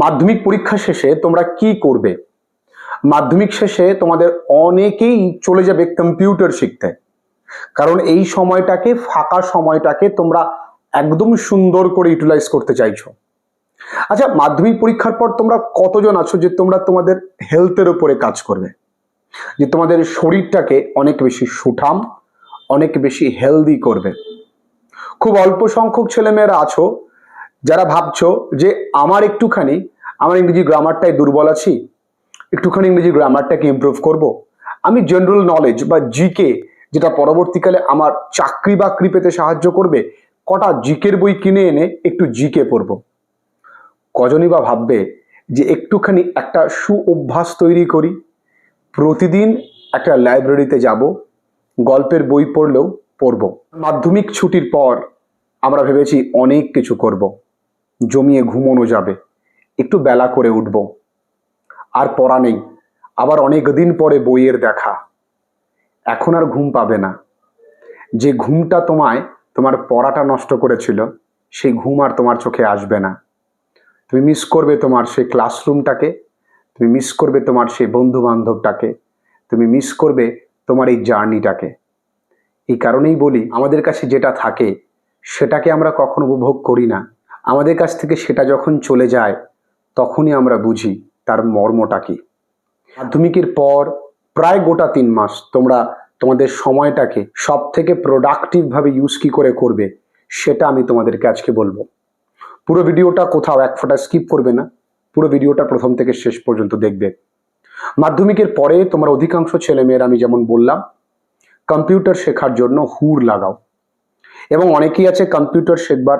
মাধ্যমিক পরীক্ষা শেষে তোমরা কি করবে? মাধ্যমিক শেষে তোমাদের অনেকেই চলে যাবে কম্পিউটার শিখতে। কারণ এই সময়টাকে, ফাঁকা সময়টাকে তোমরা একদম সুন্দর করে ইউটিলাইজ করতে চাইছো। আচ্ছা মাধ্যমিক পরীক্ষার পর তোমরা কতজন আছো যে তোমরা তোমাদের হেলথের উপরে কাজ করবে? যে তোমাদের শরীরটাকে অনেক বেশি সুঠাম, অনেক বেশি হেলদি করবে। খুব অল্প সংখ্যক ছেলেমেয়েরা আছো যারা ভাবছ যে আমার একটুখানি, আমার ইংরেজি গ্রামারটাই দুর্বল আছি, একটুখানি ইংরেজি গ্রামারটাকে ইমপ্রুভ করব। আমি জেনারেল নলেজ বা জিকে যেটা পরবর্তীকালে আমার চাকরি বাকরি পেতে সাহায্য করবে, কটা জিকের বই কিনে এনে একটু জিকে পড়ব। কজনই বা ভাববে যে একটুখানি একটা সু অভ্যাস তৈরি করি, প্রতিদিন একটা লাইব্রেরিতে যাব, গল্পের বই পড়লেও পড়ব। মাধ্যমিক ছুটির পর আমরা ভেবেছি অনেক কিছু করব। জমিয়ে ঘুমোনো যাবে। একটু বেলা করে উঠব। আর পড়া নেই। আবার অনেক দিন পরে বইয়ের দেখা। এখন আর ঘুম পাবে না। যে ঘুমটা তোমায়, তোমার পড়াটা নষ্ট করেছিল, সেই ঘুম আর তোমার চোখে আসবে না। তুমি মিস করবে তোমার সেই ক্লাসরুমটাকে তুমি মিস করবে তোমার সেই বন্ধু বান্ধবটাকে তুমি মিস করবে তোমার এই জার্নিটাকে এই কারণেই বলি, আমাদের কাছে যেটা থাকে, সেটাকে আমরা কখনো উপভোগ করি না। আমাদের কাছ থেকে সেটা যখন চলে যায়, তখনই আমরা বুঝি তার মর্মটা কি। মাধ্যমিকের পর প্রায় গোটা তিন মাস তোমরা তোমাদের সময়টাকে সব থেকে প্রোডাক্টিভভাবে ইউজ কি করে করবে, সেটা আমি তোমাদেরকে আজকে বলব। পুরো ভিডিওটা কোথাও এক ফোঁটা স্কিপ করবে না, পুরো ভিডিওটা প্রথম থেকে শেষ পর্যন্ত দেখবে। মাধ্যমিকের পরে তোমার অধিকাংশ ছেলেমেয়েরা আমি যেমন বললাম কম্পিউটার শেখার জন্য হুর লাগাও। এবং অনেকেই আছে কম্পিউটার শেখবার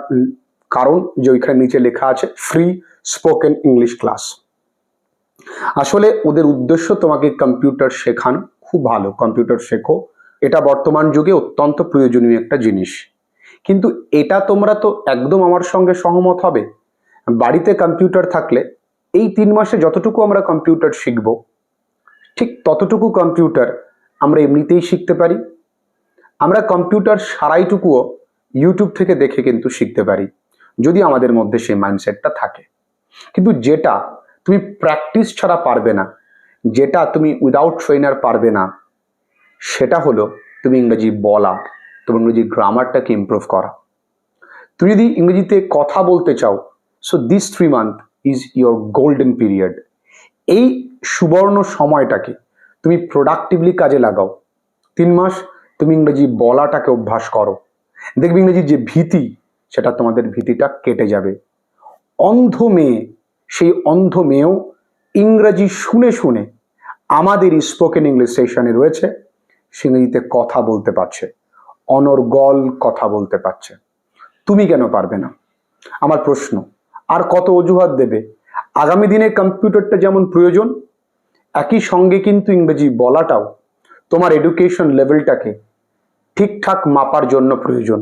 কারণ যে ওইখানে নিচে লেখা আছে ফ্রি স্পোকেন ইংলিশ ক্লাস আসলে ওদের উদ্দেশ্য তোমাকে কম্পিউটার শেখানো, খুব ভালো কম্পিউটার শেখো। এটা বর্তমান যুগে অত্যন্ত প্রয়োজনীয় একটা জিনিস। কিন্তু এটা তোমরা তো একদম আমার সঙ্গে সহমত হবে। বাড়িতে কম্পিউটার থাকলে এই তিন মাসে যতটুকু আমরা কম্পিউটার শিখব, ঠিক ততটুকু কম্পিউটার আমরা এমনিতেই শিখতে পারি। আমরা কম্পিউটার সারাইটুকুও ইউটিউব থেকে দেখে কিন্তু শিখতে পারি। যদি আমাদের মধ্যে সেই মাইন্ডসেটটা থাকে। কিন্তু যেটা তুমি প্র্যাকটিস ছাড়া পারবে না, যেটা তুমি উইদাউট ট্রেনার পারবে না, সেটা হলো তুমি ইংরেজি বলা, তুমি ইংরেজি গ্রামারটাকে ইমপ্রুভ করা। তুমি যদি ইংরেজিতে কথা বলতে চাও so this three month is your golden period এই সুবর্ণ সময়টাকে তুমি প্রোডাক্টিভলি কাজে লাগাও। তিন মাস তুমি ইংরেজি বলাটাকে অভ্যাস করো। দেখবে ইংরেজির যে ভীতি সেটা তোমাদের ভীতিটা কেটে যাবে। অন্ধ মেয়ে, সেই অন্ধ মেয়েও ইংরেজি শুনে শুনে আমাদের স্পোকেন ইংলিশ সেশনে রয়েছে সে ইংরেজিতে কথা বলতে পারছে, অনর্গল কথা বলতে পারছে। তুমি কেন পারবে না? আমার প্রশ্ন, আর কত অজুহাত দেবে? আগামী দিনে কম্পিউটারটা যেমন প্রয়োজন, একই সঙ্গে কিন্তু ইংরেজি বলাটাও তোমার এডুকেশন লেভেলটাকে ঠিকঠাক মাপার জন্য প্রয়োজন।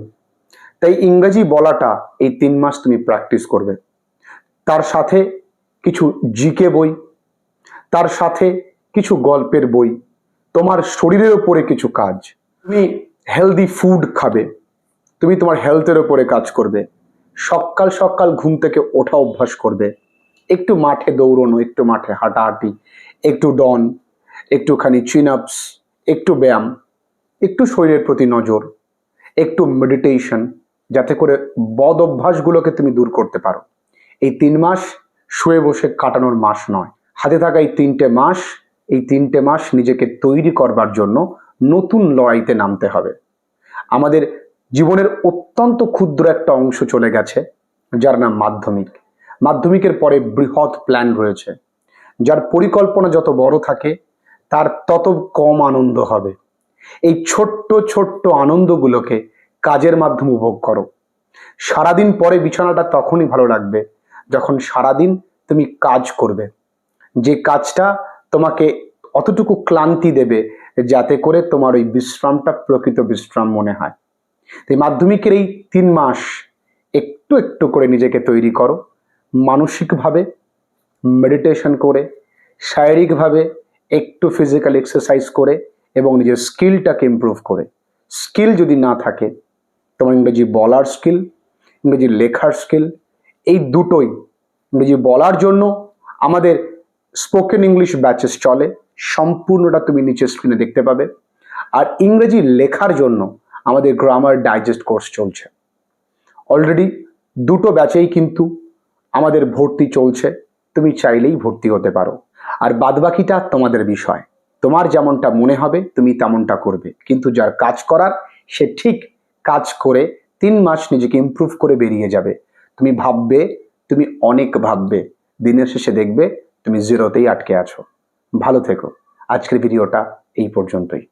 তাই ইংরেজি বলাটা এই তিন মাস তুমি প্র্যাকটিস করবে। তার সাথে কিছু জিকে বই, তার সাথে কিছু গল্পের বই, তোমার শরীরের ওপরে কিছু কাজ। তুমি হেলদি ফুড খাবে, তুমি তোমার হেলথের ওপরে কাজ করবে। সকাল সকাল ঘুম থেকে ওঠা অভ্যাস করবে। একটু মাঠে দৌড়নো, একটু মাঠে হাঁটাহাঁটি, একটু ডন একটুখানি চিন আপস একটু ব্যায়াম, একটু শরীরের প্রতি নজর, একটু মেডিটেশন যাতে করে বদ অভ্যাসগুলোকে তুমি দূর করতে পারো। এই তিন মাস শুয়ে বসে কাটানোর মাস নয়। হাতে থাকা এই তিনটে মাস, এই তিনটে মাস নিজেকে তৈরি করবার জন্য নতুন লড়াইতে নামতে হবে। আমাদের জীবনের অত্যন্ত ক্ষুদ্র একটা অংশ চলে গেছে, যার নাম মাধ্যমিক। মাধ্যমিকের পরে বৃহৎ প্ল্যান রয়েছে। যার পরিকল্পনা যত বড় থাকে, তার তত কম আনন্দ হবে। এই ছোট্ট ছোট্ট আনন্দগুলোকে কাজের মাধ্যমে উপভোগ করো। সারাদিন পরে বিছানাটা তখনই ভালো লাগবে যখন সারাদিন তুমি কাজ করবে। যে কাজটা তোমাকে অতটুকু ক্লান্তি দেবে যাতে করে তোমার ওই বিশ্রামটা প্রকৃত বিশ্রাম মনে হয়। মাধ্যমিকের এই তিন মাস একটু একটু করে নিজেকে তৈরি করো। মানসিকভাবে মেডিটেশন করে, শারীরিকভাবে একটু ফিজিক্যাল এক্সারসাইজ করে এবং নিজের স্কিলটাকে ইমপ্রুভ করে। স্কিল যদি না থাকে তোমার ইংরেজি বলার স্কিল, ইংরেজি লেখার স্কিল, এই দুটোই ইংরেজি বলার জন্য আমাদের স্পোকেন ইংলিশ ব্যাচেস চলে। সম্পূর্ণটা তুমি নিচে স্ক্রিনে দেখতে পাবে। আর ইংরেজি লেখার জন্য আমাদের গ্রামার ডাইজেস্ট কোর্স চলছে। অলরেডি দুটো ব্যাচেই কিন্তু আমাদের ভর্তি চলছে। তুমি চাইলেই ভর্তি হতে পারো। আর বাদবাকিটা তোমাদের বিষয়। তোমার যেমনটা মনে হবে, তুমি তেমনটা করবে। কিন্তু যার কাজ করার, সে ঠিক কাজ করে তিন মাস নিজেকে ইম্প্রুভ করে বেরিয়ে যাবে। তুমি ভাববে, তুমি অনেক ভাববে। দিনের শেষে দেখবে তুমি জিরোতেই আটকে আছো। ভালো থেকো। আজকের ভিডিওটা এই পর্যন্তই।